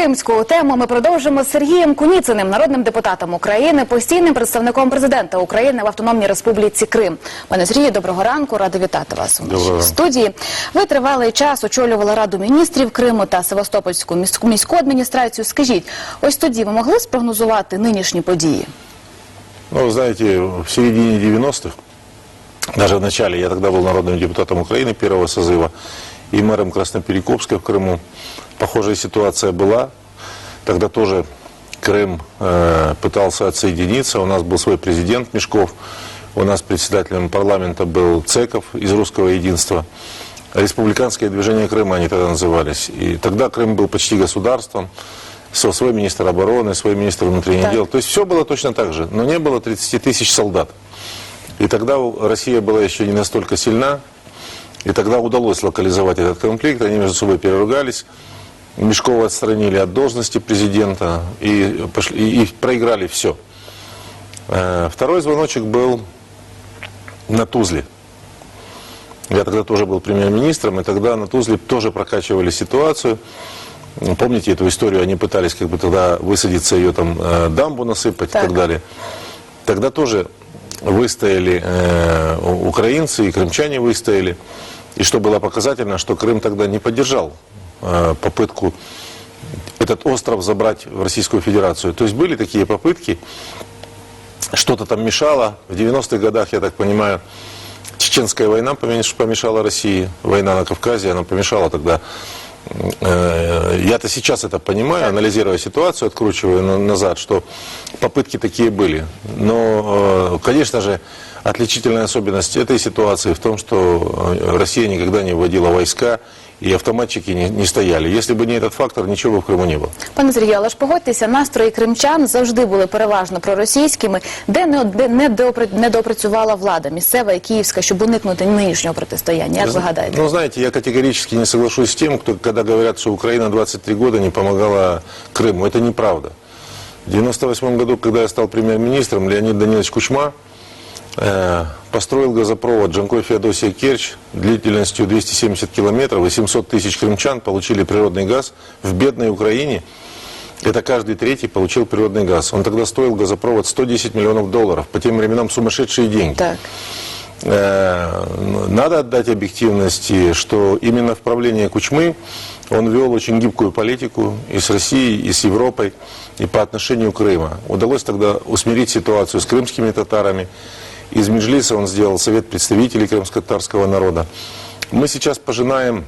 Кримську тему ми продовжимо з Сергієм Куніциним, народним депутатом України, постійним представником президента України в Автономній Республіці Крим. Пане Сергію, доброго ранку, радий вітати вас у Доброго нашій ранку. студії. Ви тривалий час очолювали Раду міністрів Криму та Севастопольську міську міську адміністрацію. Скажіть, ось тоді ви могли спрогнозувати нинішні події? Ну, вы знаете, в середине 90-х, даже в начале, я тогда был народным депутатом Украины первого созыва и мэром Красноперекопска в Крыму. Похожая ситуация была. Тогда тоже Крым э, пытался отсоединиться. У нас был свой президент Мешков. У нас председателем парламента был Цеков из Русского единства. Республиканское движение Крыма они тогда назывались. И тогда Крым был почти государством. Со- Свой министр обороны, свой министр внутренних Так. дел. То есть все было точно так же. Но не было 30 тысяч солдат. И тогда Россия была еще не настолько сильна. И тогда удалось локализовать этот конфликт. Они между собой переругались. Мешкова отстранили от должности президента и, пошли, и, и проиграли все. Второй звоночек был на Тузле. Я тогда тоже был премьер-министром, и тогда на Тузле тоже прокачивали ситуацию. Помните эту историю? Они пытались как бы тогда высадиться, ее там э, дамбу насыпать и Так. так далее. Тогда тоже выстояли э, украинцы и крымчане выстояли. И что было показательно, что Крым тогда не поддержал э, попытку этот остров забрать в Российскую Федерацию. То есть были такие попытки, что-то там мешало. В 90-х годах, я так понимаю, Чеченская война помеш- помешала России, война на Кавказе, она помешала тогда. Э, Я-то сейчас это понимаю, анализируя ситуацию, откручиваю на- назад, что попытки такие были. Но, э, конечно же, отличительная особенность этой ситуации в том, что э, Россия никогда не вводила войска, и автоматчики не, не стояли. Если бы не этот фактор, ничего бы в Крыму не было. Пане Сергію, але ж погодьтеся, настрої кримчан завжди були переважно проросійськими, де не, де не, доопра- не доопрацювала влада місцева і київська, щоб уникнути нинішнього протистояння. Як ви гадаєте? Ну, знаете, я категорически не соглашусь с тем, кто, когда говорят, что Украина 23 года не помогала Крыму. Это неправда. В 98 году, когда я стал премьер-министром, Леонид Данилович Кучма э, построил газопровод Джанкой-Феодосия Керчь длительностью 270 километров, и 700 тысяч крымчан получили природный газ в бедной Украине. Это каждый третий получил природный газ. Он тогда стоил газопровод 110 миллионов долларов. По тем временам сумасшедшие деньги. Так. Э, Надо отдать объективности, что именно в правлении Кучмы он вел очень гибкую политику и с Россией, и с Европой, и по отношению Крыма. Удалось тогда усмирить ситуацию с крымскими татарами. Из Меджлиса он сделал Совет представителей крымско-татарского народа. Мы сейчас пожинаем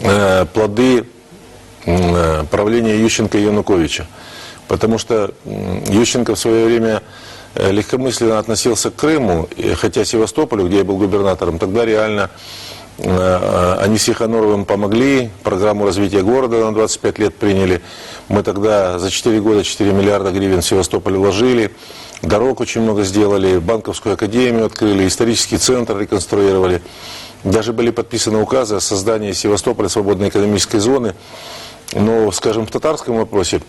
э, плоды э, правления Ющенко и Януковича. Потому что Ющенко в свое время э, легкомысленно относился к Крыму, хотя Севастополю, где я был губернатором, тогда реально э, э, они с Тихоноровым помогли, программу развития города на 25 лет приняли. Мы тогда за 4 года 4 миллиарда гривен в Севастополь вложили, дорог очень много сделали, банковскую академию открыли, исторический центр реконструировали. Даже были подписаны указы о создании Севастополя свободной экономической зоны. Но, скажем, в татарском вопросе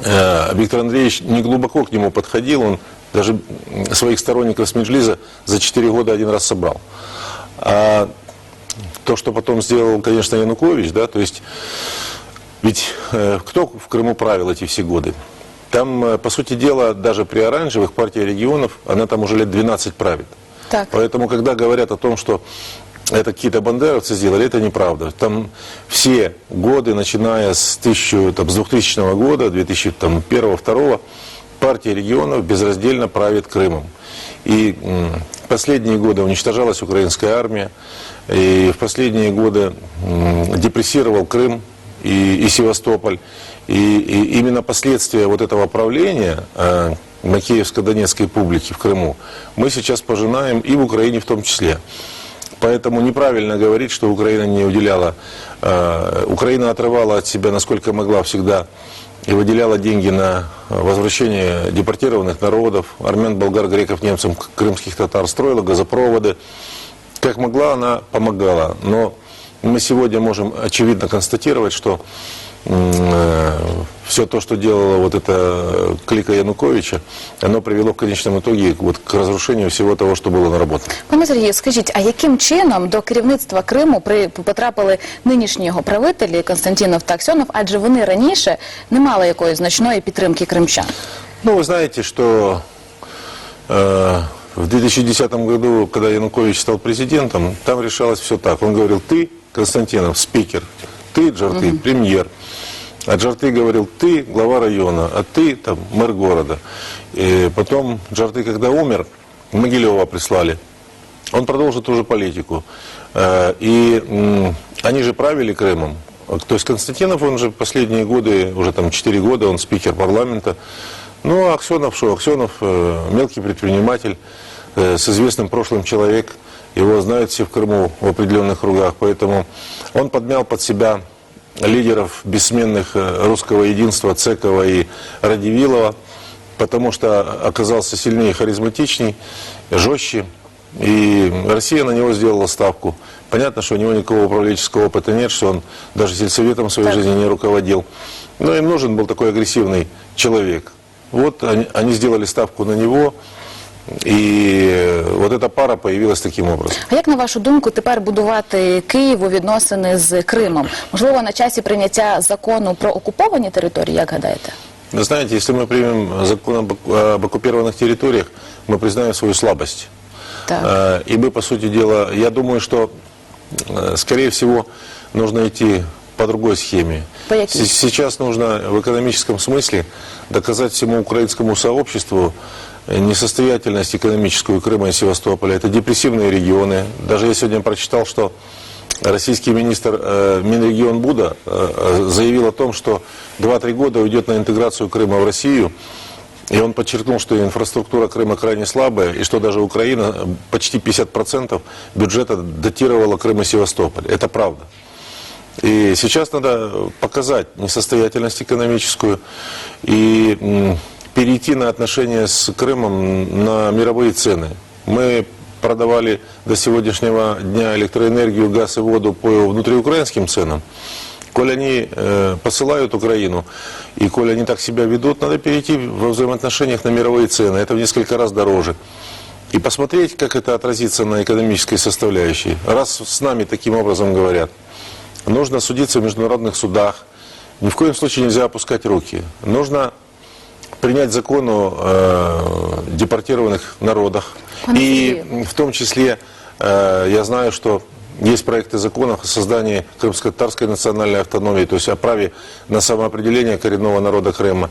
э, Виктор Андреевич не глубоко к нему подходил, он даже своих сторонников с Меджлиза за 4 года один раз собрал. А то, что потом сделал, конечно, Янукович, да, то есть, ведь э, кто в Крыму правил эти все годы? Там, э, по сути дела, даже при оранжевых партия регионов, она там уже лет 12 правит. Так. Поэтому, когда говорят о том, что это какие-то бандеровцы сделали, это неправда. Там все годы, начиная с, 1000, там, с 2000 года, 2001-2002, партия регионов безраздельно правит Крымом. И последние годы уничтожалась украинская армия, и в последние годы депрессировал Крым и, и Севастополь. И, и именно последствия вот этого правления э, на Киевско-Донецкой публике в Крыму мы сейчас пожинаем и в Украине в том числе. Поэтому неправильно говорить, что Украина не уделяла, э, Украина отрывала от себя, насколько могла всегда, и выделяла деньги на возвращение депортированных народов, армян, болгар, греков, немцев, крымских татар, строила газопроводы. Как могла, она помогала. Но мы сегодня можем очевидно констатировать, что все то, что делала вот эта э, клика Януковича, оно привело в конечном итоге вот к разрушению всего того, что было наработано. Пане Сергію, скажіть, а яким чином до керівництва Криму при потрапили нинішні його правителі Константінов та Аксьонов, адже вони раніше не мали якоїсь значної підтримки кримчан? Ну, вы знаете, что э, в 2010 году, когда Янукович стал президентом, там решалось все так. Он говорил, ты, Константинов, спикер, ты, Джарты, премьер. А Джарты говорил, ты глава района, а ты там мэр города. И потом Джарты, когда умер, Могилева прислали. Он продолжил ту же политику. Э, И они же правили Крымом. То есть Константинов, он же последние годы, уже там 4 года, он спикер парламента. Ну, а Аксенов что? Аксенов э, мелкий предприниматель, э, с известным прошлым человек. Его знают все в Крыму в определенных кругах. Поэтому он подмял под себя лидеров бессменных э, русского единства Цекова и Радивилова, потому что оказался сильнее, харизматичней, жестче. И Россия на него сделала ставку. Понятно, что у него никакого управленческого опыта нет, что он даже сельсоветом в своей Так. жизни не руководил. Но им нужен был такой агрессивный человек. Вот они, они сделали ставку на него, и вот эта пара появилась таким образом. А як на вашу думку тепер будувати Києву відносини з Кримом? Можливо, на часі прийняття закону про окуповані території, як гадаєте? Вы знаете, если мы примем закон об, об оккупированных территориях, мы признаем свою слабость. Так. Э, И мы, по сути дела, я думаю, что, э, скорее всего, нужно идти по другой схеме. По якій? С- Сейчас нужно в экономическом смысле доказать всему украинскому сообществу э, несостоятельность экономическую Крыма и Севастополя. Это депрессивные регионы. Даже я сегодня прочитал, что российский министр э, Минрегион Буда э, э, заявил о том, что 2-3 года уйдет на интеграцию Крыма в Россию. И он подчеркнул, что инфраструктура Крыма крайне слабая, и что даже Украина э, почти 50% бюджета датировала Крым и Севастополь. Это правда. И сейчас надо показать несостоятельность экономическую и перейти на отношения с Крымом на мировые цены. Мы продавали до сегодняшнего дня электроэнергию, газ и воду по внутриукраинским ценам. Коль они э, посылают Украину, и коль они так себя ведут, надо перейти во взаимоотношениях на мировые цены. Это в несколько раз дороже. И посмотреть, как это отразится на экономической составляющей. Раз с нами таким образом говорят, нужно судиться в международных судах. Ни в коем случае нельзя опускать руки. Нужно принять закон о э, депортированных народах. Пан И Сергей. в том числе э, я знаю, что есть проекты законов о создании крымско-татарской национальной автономии, то есть о праве на самоопределение коренного народа Крыма.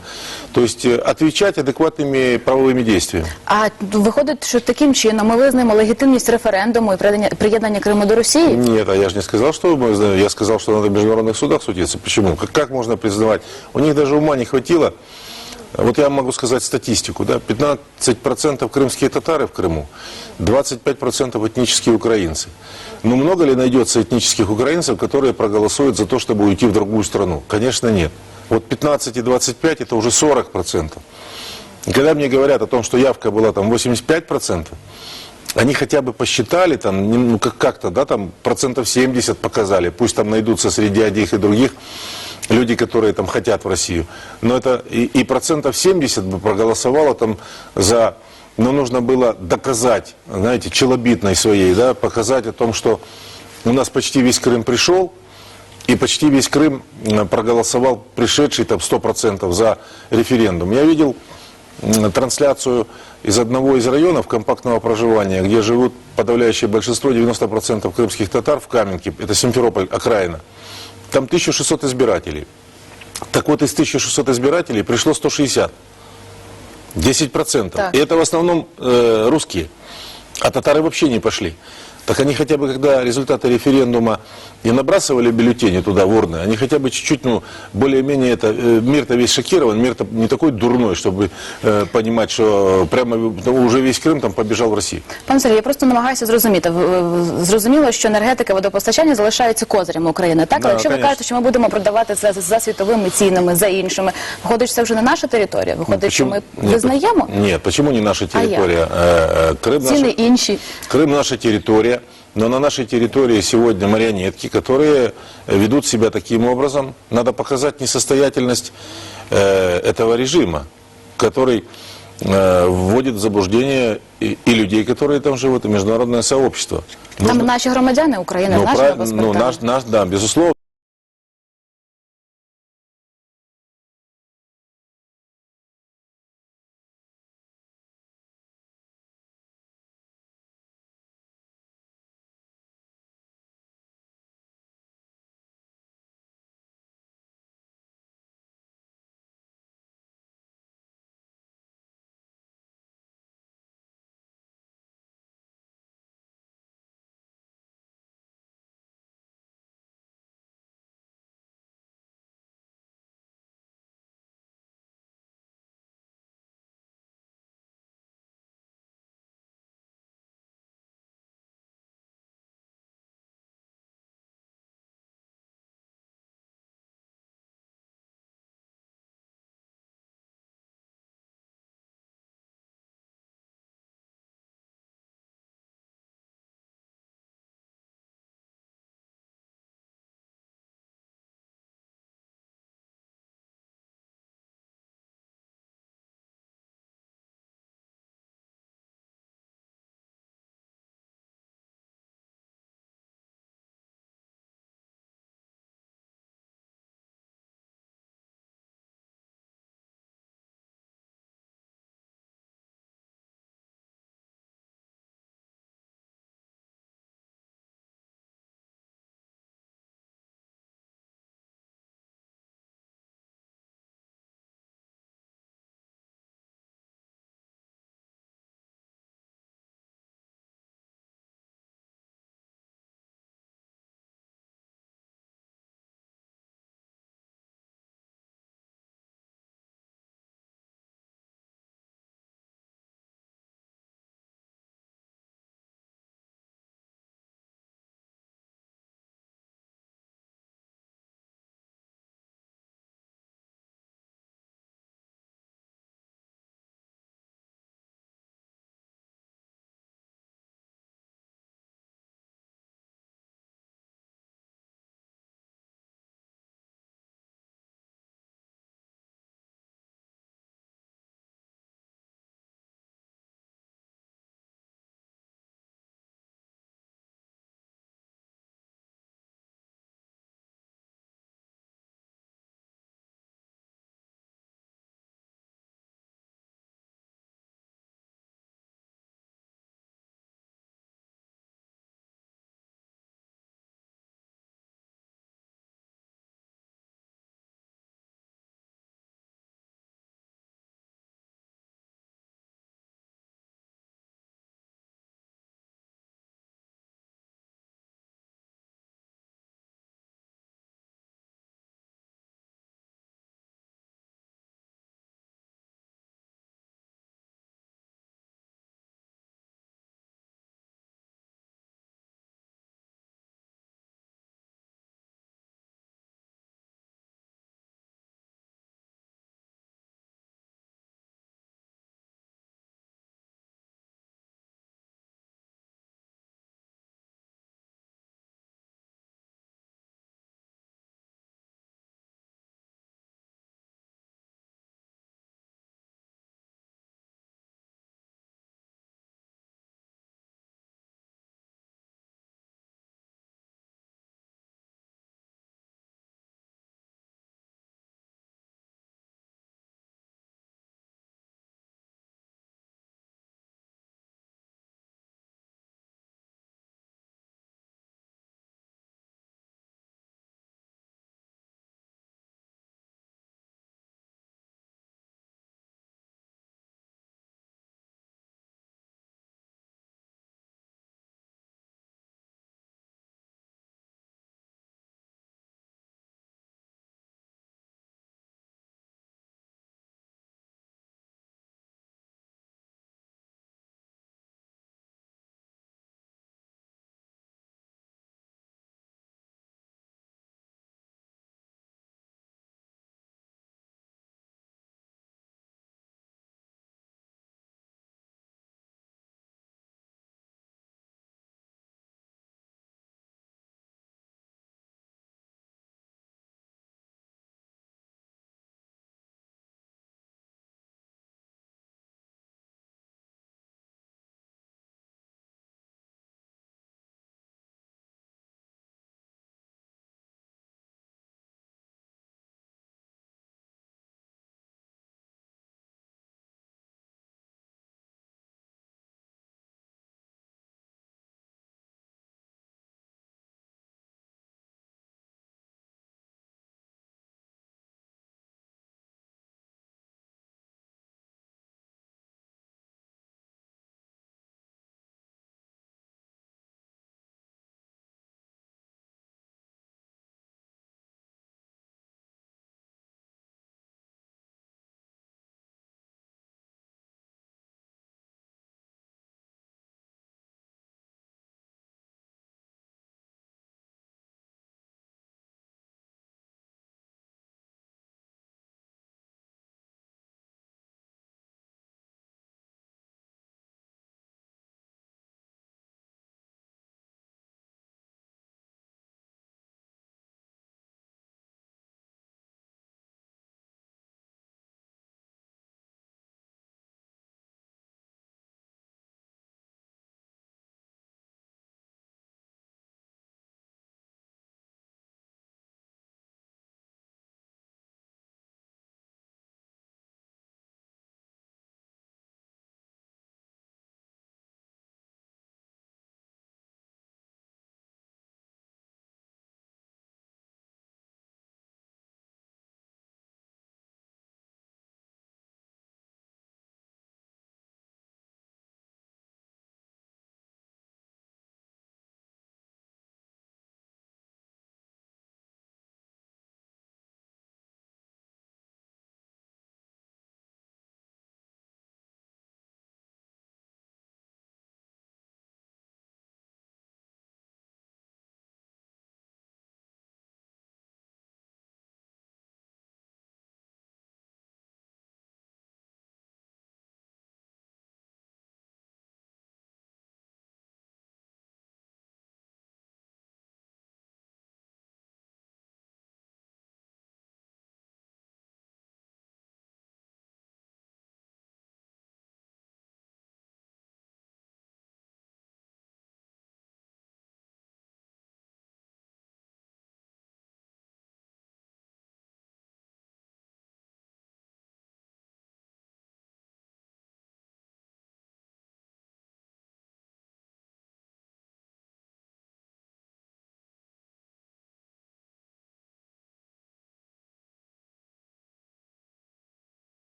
То есть э, отвечать адекватными правовыми действиями. А виходить, що таким чином ми визнаємо легітимність референдуму і приєднання- приєднання Криму до Росії? Нет, а я же не сказал, что мы знаем. Я сказал, что надо в международных судах судиться. Почему? Как, как можно признавать? У них даже ума не хватило. вот я могу сказать статистику. Да? 15% крымские татары в Крыму, 25% этнические украинцы. Но много ли найдется этнических украинцев, которые проголосуют за то, чтобы уйти в другую страну? Конечно, нет. Вот 15 и 25 это уже 40%. И когда мне говорят о том, что явка была там 85%, они хотя бы посчитали, там, ну как- как-то, да, там процентов 70 показали, пусть там найдутся среди одних и других люди, которые там хотят в Россию. Но это и, и процентов 70 бы проголосовало там за, но нужно было доказать, знаете, челобитной своей, да, показать о том, что у нас почти весь Крым пришел, и почти весь Крым проголосовал пришедший там 100% за референдум. Я видел трансляцию из одного из районов компактного проживания, где живут подавляющее большинство, 90% крымских татар в Каменке, это Симферополь, окраина. Там 1600 избирателей. Так вот, из 1600 избирателей пришло 160. 10%. Так. И это в основном э, русские. А татары вообще не пошли. Так они хотя бы, когда результаты референдума не набрасывали бюллетени туда, в урны, они хотя бы чуть-чуть, ну, более-менее это, э, мир-то весь шокирован, мир-то не такой дурной, чтобы э, понимать, что прямо ну, уже весь Крым там побежал в Россию. Пане Сергій, я просто намагаюся зрозуміти. В- в- Зрозуміло, що енергетика, водопостачання залишаються козирями України. Так, Да, але якщо ви конечно. кажете, що ми будемо продавати це за, за світовими цінами, за іншими, виходить, що це вже не наша територія. Виходить, що ми Нет, визнаємо Нет, почему не наша А як? территория? Э, э, Крым наша- ціни інші. Крым наша территория, но на нашей территории сегодня марионетки, которые ведут себя таким образом. Надо показать несостоятельность э, этого режима, который э, вводит в заблуждение и, и людей, которые там живут, и международное сообщество. Там Нужно- наші громадяни України, ну, наші прав- небезпеки. ну, наш, наш, да, безусловно.